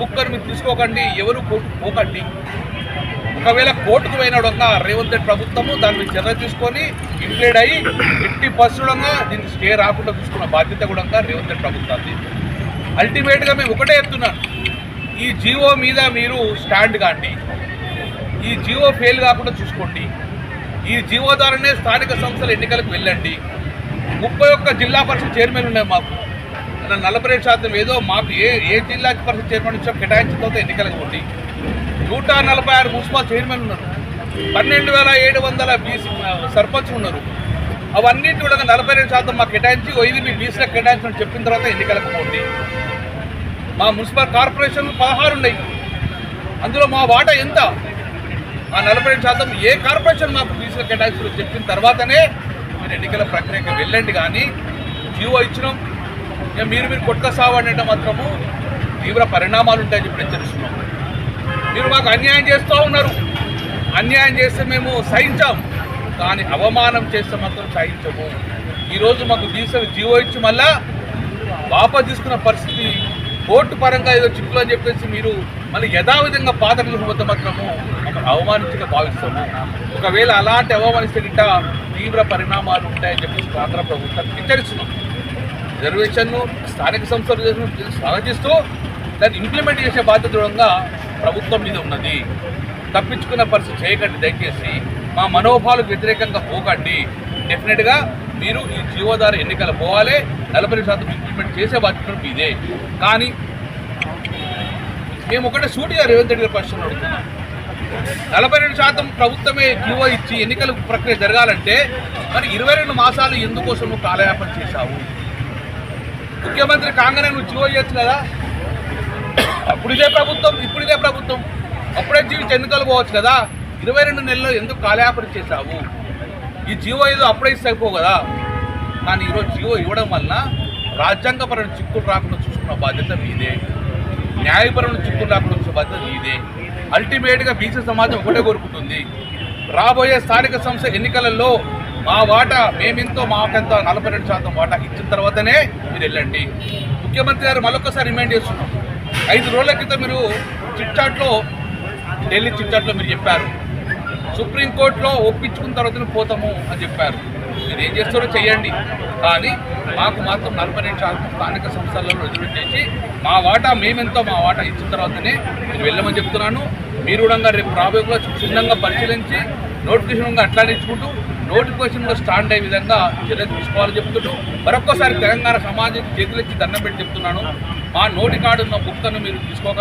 బుక్కను మీరు తీసుకోకండి ఎవరు కోర్టు పోకండి. ఒకవేళ కోర్టుకు పోయినడంగా రేవంత్ రెడ్డి ప్రభుత్వము దాని మీద చర్య తీసుకొని ఇంప్లేడ్ అయ్యి ఎట్టి పసుడంగా దీన్ని స్టే రాకుండా చూసుకున్న బాధ్యత కూడా రేవంత్ రెడ్డి ప్రభుత్వాన్ని అల్టిమేట్గా మేము ఒకటే చెప్తున్నాను ఈ జియో మీద మీరు స్టాండ్ కాండి. ఈ జియో ఫెయిల్ కాకుండా చూసుకోండి. ఈ జియో ద్వారానే స్థానిక సంస్థల ఎన్నికలకు వెళ్ళండి. ముప్పై ఒక్క జిల్లా పరిషత్ చైర్మన్ ఉన్నాయి మాకు. నలభై రెండు శాతం ఏదో మాకు ఏ ఏ జిల్లా పరిషత్ చైర్మన్ ఇచ్చో కేటాయించిన తర్వాత ఎన్నికలకు పోండి నూట నలభై ఆరు మున్సిపల్ చైర్మన్ ఉన్నారు. పన్నెండు వేల ఏడు వందల బీసీ సర్పంచ్ ఉన్నారు. అవన్నిటి కూడా నలభై రెండు శాతం మాకు కేటాయించి ఇది మీ బీసీలకు కేటాయించమని చెప్పిన తర్వాత ఎన్నికలకు పోండి మా మున్సిపల్ కార్పొరేషన్లు పదహారు ఉన్నాయి. అందులో మా వాటా ఎంత? ఆ నలభై రెండు శాతం ఏ కార్పొరేషన్ మాకు బీసీలకు కేటాయించులు చెప్పిన తర్వాతనే మీరు ఎన్నికల ప్రక్రియకి వెళ్ళండి కానీ జీవో ఇచ్చినాం. మీరు మీరు కొట్ట అంటే మాత్రము తీవ్ర పరిణామాలు ఉంటాయని చెప్పి హెచ్చరిస్తున్నాం మీరు మాకు అన్యాయం చేస్తూ ఉన్నారు. అన్యాయం చేస్తే మేము సహించాం. కానీ అవమానం చేస్తే మాత్రం సహించము. ఈరోజు మాకు తీసిన జీవో ఇచ్చి మళ్ళా వాపస్ తీసుకున్న పరిస్థితి కోర్టు పరంగా ఏదో చిక్కులు అని చెప్పేసి మీరు మళ్ళీ యథావిధంగా పాత నిలిపిపోతే మాత్రము అవమానించగా భావిస్తాము. ఒకవేళ అలాంటి అవమానిస్తే గిట్ట తీవ్ర పరిణామాలు ఉంటాయని చెప్పేసి ఆంధ్ర ప్రభుత్వం హెచ్చరిస్తున్నాం రిజర్వేషన్ను స్థానిక సంస్థలు చేసిన స్వాగతిస్తూ దాన్ని ఇంప్లిమెంట్ చేసే బాధ్యత దృఢంగా ప్రభుత్వం మీద ఉన్నది. తప్పించుకున్న పరిస్థితి చేయకండి దయచేసి. మా మనోభావాలకు వ్యతిరేకంగా పోకండి. డెఫినెట్గా మీరు ఈ జీవోధార ఎన్నికలు పోవాలి. నలభై శాతం ఇంప్లిమెంట్ చేసే బాధ్యత మీదే. కానీ మేము ఒకటే సూటిగా రేవంత్ రెడ్డి గారి ప్రశ్న అడుగుతున్నాం. నలభై రెండు శాతం ప్రభుత్వమే జీవో ఇచ్చి ఎన్నికల ప్రక్రియ జరగాలంటే మరి ఇరవై రెండు మాసాలు ఎందుకోసం నువ్వు కాలయాపన చేశావు? ముఖ్యమంత్రి కాంగ్రెస్ నువ్వు జీవో ఇవ్వచ్చు కదా? అప్పుడు ఇదే ప్రభుత్వం ఇప్పుడు ఇదే ప్రభుత్వం. అప్పుడే జీవిత ఎన్నికలు పోవచ్చు కదా? ఇరవై రెండు నెలల్లో ఎందుకు కాలయాపన చేశావు? ఈ జీవో ఏదో అప్పుడే ఇస్తే అయిపో కదా? కానీ ఈరోజు జీవో ఇవ్వడం వలన రాజ్యాంగపరమైన చిక్కులు రాకుండా చూసుకున్న బాధ్యత మీదే న్యాయపరమైన చిక్కులు రాకుండా చూసిన బాధ్యత మీదే అల్టిమేట్గా బీసీ సమాజం ఒకటే కోరుకుంటుంది. రాబోయే స్థానిక సంస్థ ఎన్నికలలో మా వాటా మేమెంతో మాకెంతో నలభై రెండు శాతం వాటా ఇచ్చిన తర్వాతనే మీరు వెళ్ళండి. ముఖ్యమంత్రి గారు మరొకసారి రిమైండ్ చేస్తున్నాం. ఐదు రోజుల క్రితం మీరు చిట్చాట్లో ఢిల్లీ చిట్చాట్లో మీరు చెప్పారు. సుప్రీంకోర్టులో ఒప్పించుకున్న తర్వాతనే పోతాము అని చెప్పారు. మీరు ఏం చేస్తారో చేయండి కానీ మాకు మాత్రం నలభై రెండు శాతం స్థానిక సంస్థలలో రిజర్వ్ చేసి మా వాటా మేమెంతో మా వాటా ఇచ్చిన తర్వాతనే మీరు వెళ్ళమని చెప్తున్నాను. మీరు కూడా రేపు రాబోయేలో క్షుణ్ణంగా పరిశీలించి నోటిఫికేషన్ అట్లానే ఇచ్చుకుంటూ నోటిఫికేషన్లో స్టాండ్ అయ్యే విధంగా చర్యలు తీసుకోవాలని చెప్తున్నాను మరొక్కసారి తెలంగాణ సమాజం చేతులెత్తి దండం పెట్టి చెప్తున్నాను. మా నోటి కాడున్న బుక్కను మీరు తీసుకోకండి.